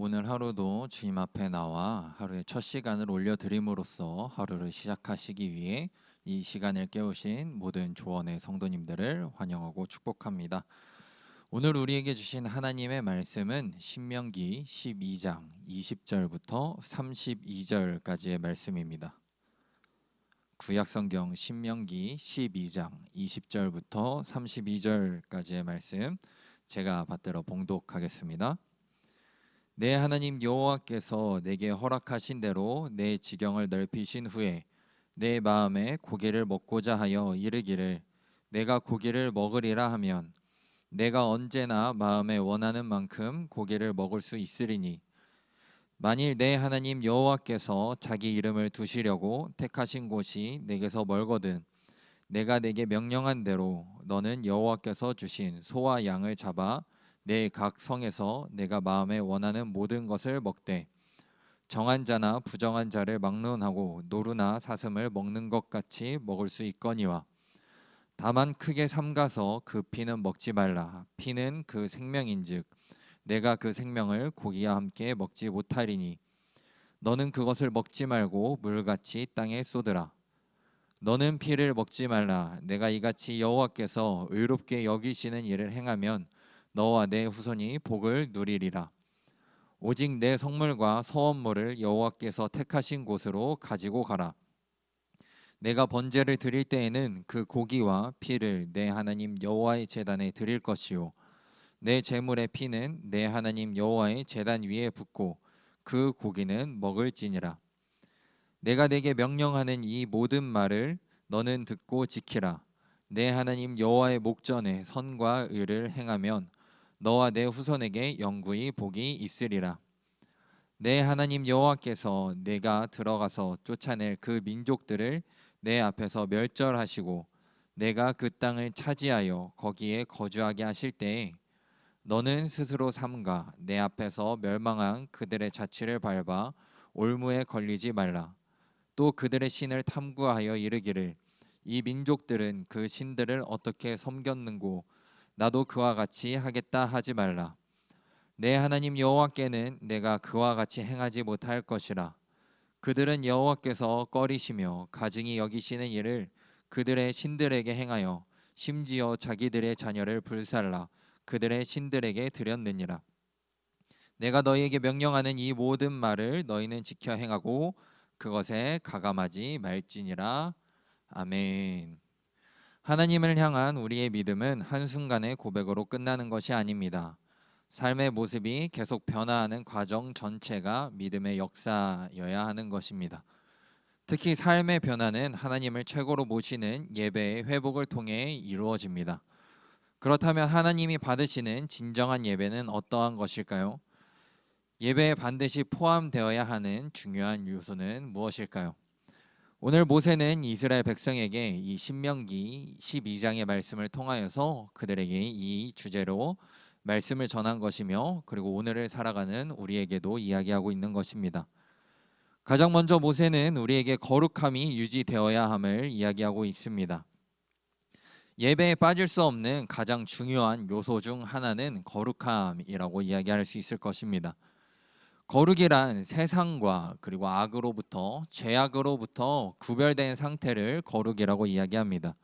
오늘 하루도 주님 앞에 나와 하루의 첫 시간을 올려드림으로써 하루를 시작하시기 위해 이 시간을 깨우신 모든 조원의 성도님들을 환영하고 축복합니다. 오늘 우리에게 주신 하나님의 말씀은 신명기 12장 20절부터 32절까지의 말씀입니다. 구약성경 신명기 12장 20절부터 32절까지의 말씀 제가 받들어 봉독하겠습니다. 내 하나님 여호와께서 내게 허락하신 대로 내 지경을 넓히신 후에 내 마음에 고기를 먹고자 하여 이르기를 내가 고기를 먹으리라 하면 내가 언제나 마음에 원하는 만큼 고기를 먹을 수 있으리니 만일 내 하나님 여호와께서 자기 이름을 두시려고 택하신 곳이 내게서 멀거든 내가 내게 명령한 대로 너는 여호와께서 주신 소와 양을 잡아 내 각 성에서 내가 마음에 원하는 모든 것을 먹되 정한 자나 부정한 자를 막론하고 노루나 사슴을 먹는 것 같이 먹을 수 있거니와 다만 크게 삼가서 그 피는 먹지 말라. 피는 그 생명인즉 내가 그 생명을 고기와 함께 먹지 못하리니 너는 그것을 먹지 말고 물같이 땅에 쏟으라. 너는 피를 먹지 말라. 내가 이같이 여호와께서 의롭게 여기시는 일을 행하면 너와 내 후손이 복을 누리리라. 오직 내 성물과 서원물을 여호와께서 택하신 곳으로 가지고 가라. 내가 번제를 드릴 때에는 그 고기와 피를 내 하나님 여호와의 제단에 드릴 것이요. 내 제물의 피는 내 하나님 여호와의 제단 위에 붓고 그 고기는 먹을지니라. 내가 내게 명령하는 이 모든 말을 너는 듣고 지키라. 내 하나님 여호와의 목전에 선과 의를 행하면 너와 내 후손에게 영구히 복이 있으리라. 내 하나님 여호와께서 내가 들어가서 쫓아낼 그 민족들을 내 앞에서 멸절하시고 내가 그 땅을 차지하여 거기에 거주하게 하실 때에 너는 스스로 삼가 내 앞에서 멸망한 그들의 자취를 밟아 올무에 걸리지 말라. 또 그들의 신을 탐구하여 이르기를 이 민족들은 그 신들을 어떻게 섬겼는고 나도 그와 같이 하겠다 하지 말라. 내 하나님 여호와께는 내가 그와 같이 행하지 못할 것이라. 그들은 여호와께서 꺼리시며 가증히 여기시는 일을 그들의 신들에게 행하여 심지어 자기들의 자녀를 불살라. 그들의 신들에게 드렸느니라. 내가 너희에게 명령하는 이 모든 말을 너희는 지켜 행하고 그것에 가감하지 말지니라. 아멘 하나님을 향한 우리의 믿음은 한순간의 고백으로 끝나는 것이 아닙니다. 삶의 모습이 계속 변화하는 과정 전체가 믿음의 역사여야 하는 것입니다. 특히 삶의 변화는 하나님을 최고로 모시는 예배의 회복을 통해 이루어집니다. 그렇다면 하나님이 받으시는 진정한 예배는 어떠한 것일까요? 예배에 반드시 포함되어야 하는 중요한 요소는 무엇일까요? 오늘 모세는 이스라엘 백성에게 이 신명기 12장의 말씀을 통하여서 그들에게 이 주제로 말씀을 전한 것이며 그리고 오늘을 살아가는 우리에게도 이야기하고 있는 것입니다. 가장 먼저 모세는 우리에게 거룩함이 유지되어야 함을 이야기하고 있습니다. 예배에 빠질 수 없는 가장 중요한 요소 중 하나는 거룩함이라고 이야기할 수 있을 것입니다. 거룩이란 세상과 그리고 악으로부터 죄악으로부터 구별된 상태를 거룩이라고 이야기합니다.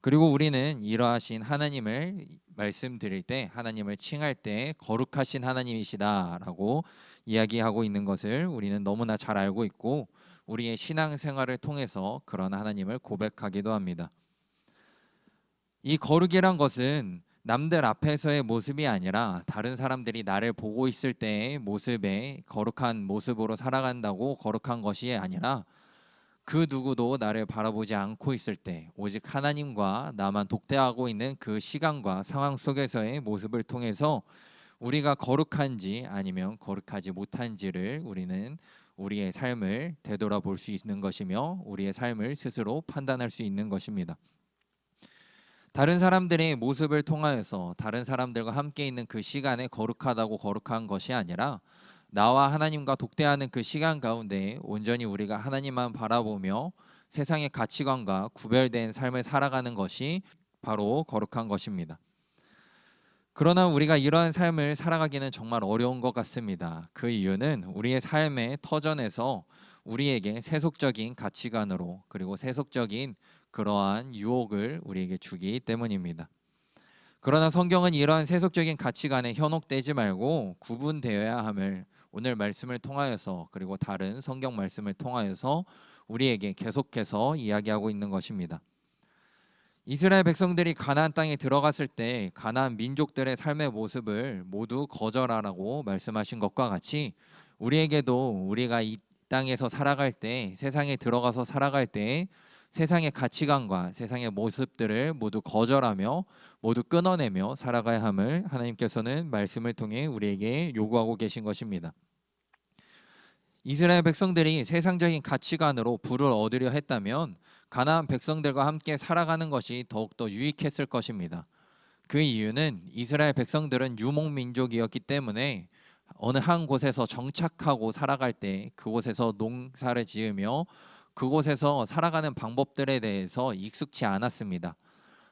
그리고 우리는 이러하신 하나님을 말씀드릴 때 하나님을 칭할 때 거룩하신 하나님이시다라고 이야기하고 있는 것을 우리는 너무나 잘 알고 있고 우리의 신앙 생활을 통해서 그런 하나님을 고백하기도 합니다. 이 거룩이란 것은 남들 앞에서의 모습이 아니라 다른 사람들이 나를 보고 있을 때의 모습에 거룩한 모습으로 살아간다고 거룩한 것이 아니라 그 누구도 나를 바라보지 않고 있을 때 오직 하나님과 나만 독대하고 있는 그 시간과 상황 속에서의 모습을 통해서 우리가 거룩한지 아니면 거룩하지 못한지를 우리는 우리의 삶을 되돌아볼 수 있는 것이며 우리의 삶을 스스로 판단할 수 있는 것입니다. 다른 사람들의 모습을 통하여서 다른 사람들과 함께 있는 그 시간에 거룩하다고 거룩한 것이 아니라 나와 하나님과 독대하는 그 시간 가운데 온전히 우리가 하나님만 바라보며 세상의 가치관과 구별된 삶을 살아가는 것이 바로 거룩한 것입니다. 그러나 우리가 이러한 삶을 살아가기는 정말 어려운 것 같습니다. 그 이유는 우리의 삶의 터전에서 우리에게 세속적인 가치관으로 그리고 세속적인 그러한 유혹을 우리에게 주기 때문입니다. 그러나 성경은 이러한 세속적인 가치관에 현혹되지 말고 구분되어야 함을 오늘 말씀을 통하여서 그리고 다른 성경 말씀을 통하여서 우리에게 계속해서 이야기하고 있는 것입니다. 이스라엘 백성들이 가나안 땅에 들어갔을 때 가나안 민족들의 삶의 모습을 모두 거절하라고 말씀하신 것과 같이 우리에게도 우리가 이 땅에서 살아갈 때 세상에 들어가서 살아갈 때 세상의 가치관과 세상의 모습들을 모두 거절하며 모두 끊어내며 살아가야 함을 하나님께서는 말씀을 통해 우리에게 요구하고 계신 것입니다. 이스라엘 백성들이 세상적인 가치관으로 부를 얻으려 했다면 가나안 백성들과 함께 살아가는 것이 더욱더 유익했을 것입니다. 그 이유는 이스라엘 백성들은 유목 민족이었기 때문에 어느 한 곳에서 정착하고 살아갈 때 그곳에서 농사를 지으며 그곳에서 살아가는 방법들에 대해서 익숙치 않았습니다.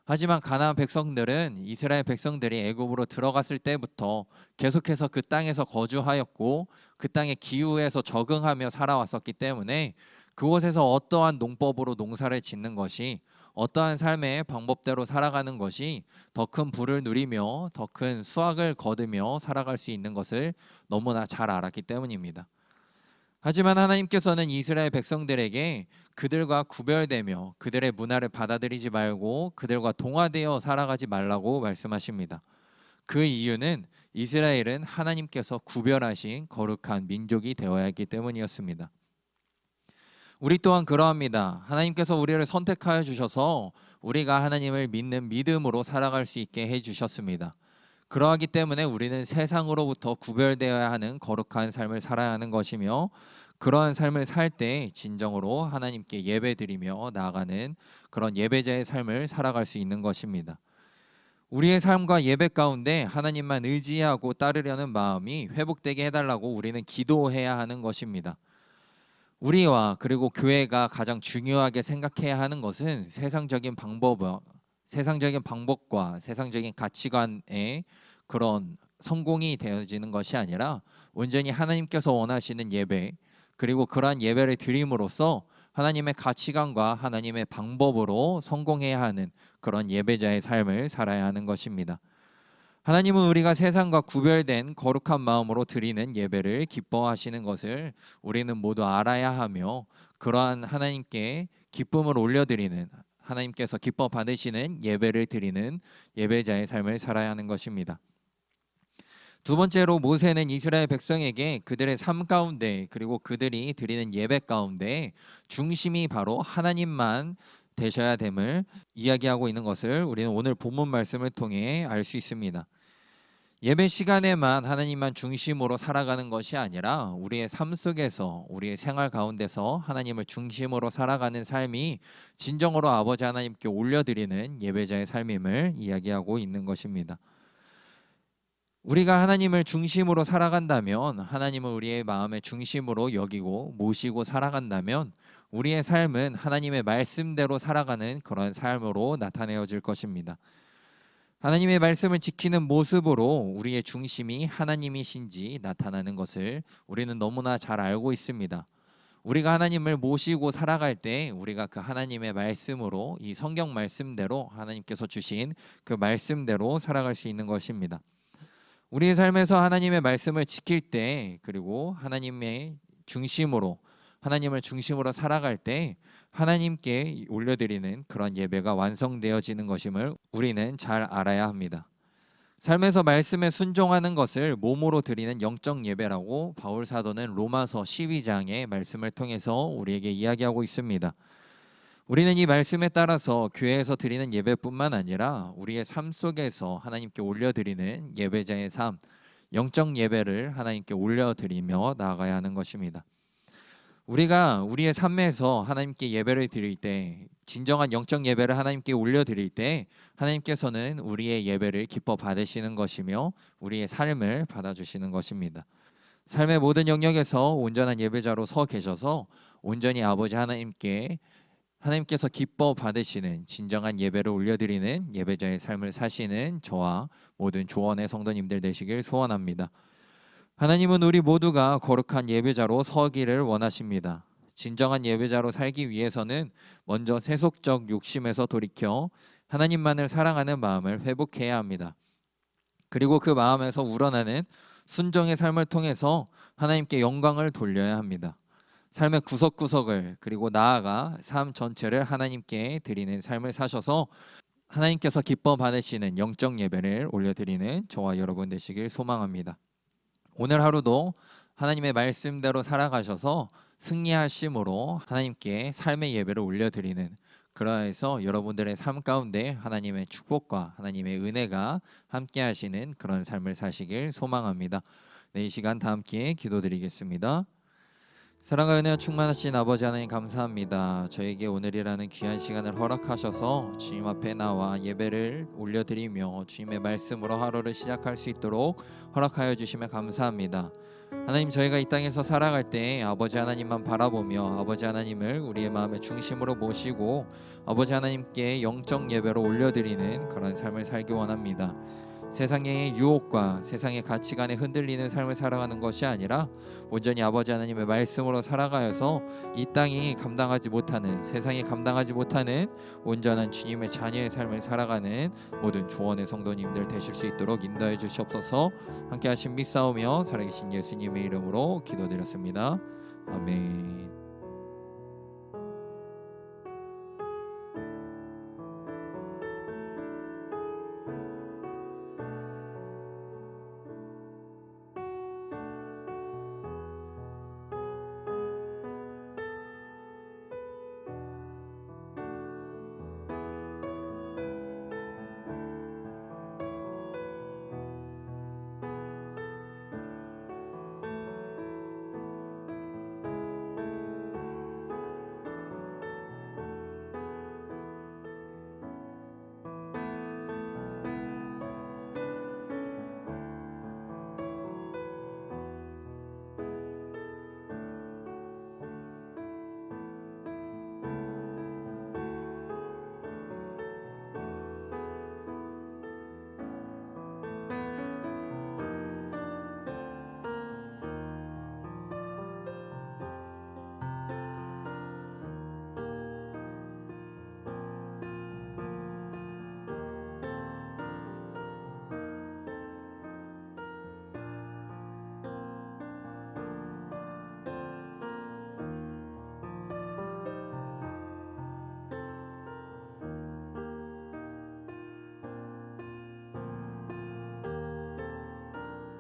하지만 가나안 백성들은 이스라엘 백성들이 애굽으로 들어갔을 때부터 계속해서 그 땅에서 거주하였고 그 땅의 기후에서 적응하며 살아왔었기 때문에 그곳에서 어떠한 농법으로 농사를 짓는 것이 어떠한 삶의 방법대로 살아가는 것이 더 큰 부를 누리며 더 큰 수확을 거두며 살아갈 수 있는 것을 너무나 잘 알았기 때문입니다. 하지만 하나님께서는 이스라엘 백성들에게 그들과 구별되며 그들의 문화를 받아들이지 말고 그들과 동화되어 살아가지 말라고 말씀하십니다. 그 이유는 이스라엘은 하나님께서 구별하신 거룩한 민족이 되어야 했기 때문이었습니다. 우리 또한 그러합니다. 하나님께서 우리를 선택하여 주셔서 우리가 하나님을 믿는 믿음으로 살아갈 수 있게 해 주셨습니다. 그러하기 때문에 우리는 세상으로부터 구별되어야 하는 거룩한 삶을 살아야 하는 것이며 그러한 삶을 살 때 진정으로 하나님께 예배드리며 나아가는 그런 예배자의 삶을 살아갈 수 있는 것입니다. 우리의 삶과 예배 가운데 하나님만 의지하고 따르려는 마음이 회복되게 해달라고 우리는 기도해야 하는 것입니다. 우리와 그리고 교회가 가장 중요하게 생각해야 하는 것은 세상적인 방법, 세상적인 방법과 세상적인 가치관의 그런 성공이 되어지는 것이 아니라 온전히 하나님께서 원하시는 예배 그리고 그러한 예배를 드림으로써 하나님의 가치관과 하나님의 방법으로 성공해야 하는 그런 예배자의 삶을 살아야 하는 것입니다. 하나님은 우리가 세상과 구별된 거룩한 마음으로 드리는 예배를 기뻐하시는 것을 우리는 모두 알아야 하며 그러한 하나님께 기쁨을 올려드리는 하나님께서 기뻐 받으시는 예배를 드리는 예배자의 삶을 살아야 하는 것입니다. 두 번째로 모세는 이스라엘 백성에게 그들의 삶 가운데 그리고 그들이 드리는 예배 가운데 중심이 바로 하나님만 되셔야 됨을 이야기하고 있는 것을 우리는 오늘 본문 말씀을 통해 알 수 있습니다. 예배 시간에만 하나님만 중심으로 살아가는 것이 아니라 우리의 삶 속에서 우리의 생활 가운데서 하나님을 중심으로 살아가는 삶이 진정으로 아버지 하나님께 올려드리는 예배자의 삶임을 이야기하고 있는 것입니다. 우리가 하나님을 중심으로 살아간다면 하나님을 우리의 마음의 중심으로 여기고 모시고 살아간다면 우리의 삶은 하나님의 말씀대로 살아가는 그런 삶으로 나타내어질 것입니다. 하나님의 말씀을 지키는 모습으로 우리의 중심이 하나님이신지 나타나는 것을 우리는 너무나 잘 알고 있습니다. 우리가 하나님을 모시고 살아갈 때 우리가 그 하나님의 말씀으로 이 성경 말씀대로 하나님께서 주신 그 말씀대로 살아갈 수 있는 것입니다. 우리의 삶에서 하나님의 말씀을 지킬 때 그리고 하나님의 중심으로 하나님을 중심으로 살아갈 때 하나님께 올려드리는 그런 예배가 완성되어지는 것임을 우리는 잘 알아야 합니다. 삶에서 말씀에 순종하는 것을 몸으로 드리는 영적 예배라고 바울 사도는 로마서 12장의 말씀을 통해서 우리에게 이야기하고 있습니다. 우리는 이 말씀에 따라서 교회에서 드리는 예배뿐만 아니라 우리의 삶 속에서 하나님께 올려드리는 예배자의 삶, 영적 예배를 하나님께 올려드리며 나아가야 하는 것입니다. 우리가 우리의 삶에서 하나님께 예배를 드릴 때 진정한 영적 예배를 하나님께 올려드릴 때 하나님께서는 우리의 예배를 기뻐 받으시는 것이며 우리의 삶을 받아주시는 것입니다. 삶의 모든 영역에서 온전한 예배자로 서 계셔서 온전히 아버지 하나님께 하나님께서 기뻐 받으시는 진정한 예배를 올려드리는 예배자의 삶을 사시는 저와 모든 조원의 성도님들 되시길 소원합니다. 하나님은 우리 모두가 거룩한 예배자로 서기를 원하십니다. 진정한 예배자로 살기 위해서는 먼저 세속적 욕심에서 돌이켜 하나님만을 사랑하는 마음을 회복해야 합니다. 그리고 그 마음에서 우러나는 순종의 삶을 통해서 하나님께 영광을 돌려야 합니다. 삶의 구석구석을 그리고 나아가 삶 전체를 하나님께 드리는 삶을 사셔서 하나님께서 기뻐 받으시는 영적 예배를 올려드리는 저와 여러분 되시길 소망합니다. 오늘 하루도 하나님의 말씀대로 살아가셔서 승리하심으로 하나님께 삶의 예배를 올려드리는 그러해서 여러분들의 삶 가운데 하나님의 축복과 하나님의 은혜가 함께 하시는 그런 삶을 사시길 소망합니다. 네, 이 시간 다 함께 기도드리겠습니다. 사랑과 은혜와 충만하신 아버지 하나님 감사합니다. 저에게 오늘이라는 귀한 시간을 허락하셔서 주님 앞에 나와 예배를 올려드리며 주님의 말씀으로 하루를 시작할 수 있도록 허락하여 주시면 감사합니다. 하나님 저희가 이 땅에서 살아갈 때 아버지 하나님만 바라보며 아버지 하나님을 우리의 마음의 중심으로 모시고 아버지 하나님께 영적 예배로 올려드리는 그런 삶을 살기 원합니다. 세상의 유혹과 세상의 가치관에 흔들리는 삶을 살아가는 것이 아니라 온전히 아버지 하나님의 말씀으로 살아가여서 이 땅이 감당하지 못하는 세상이 감당하지 못하는 온전한 주님의 자녀의 삶을 살아가는 모든 조원의 성도님들 되실 수 있도록 인도해 주시옵소서. 함께 하신 믿사오며 살아계신 예수님의 이름으로 기도드렸습니다. 아멘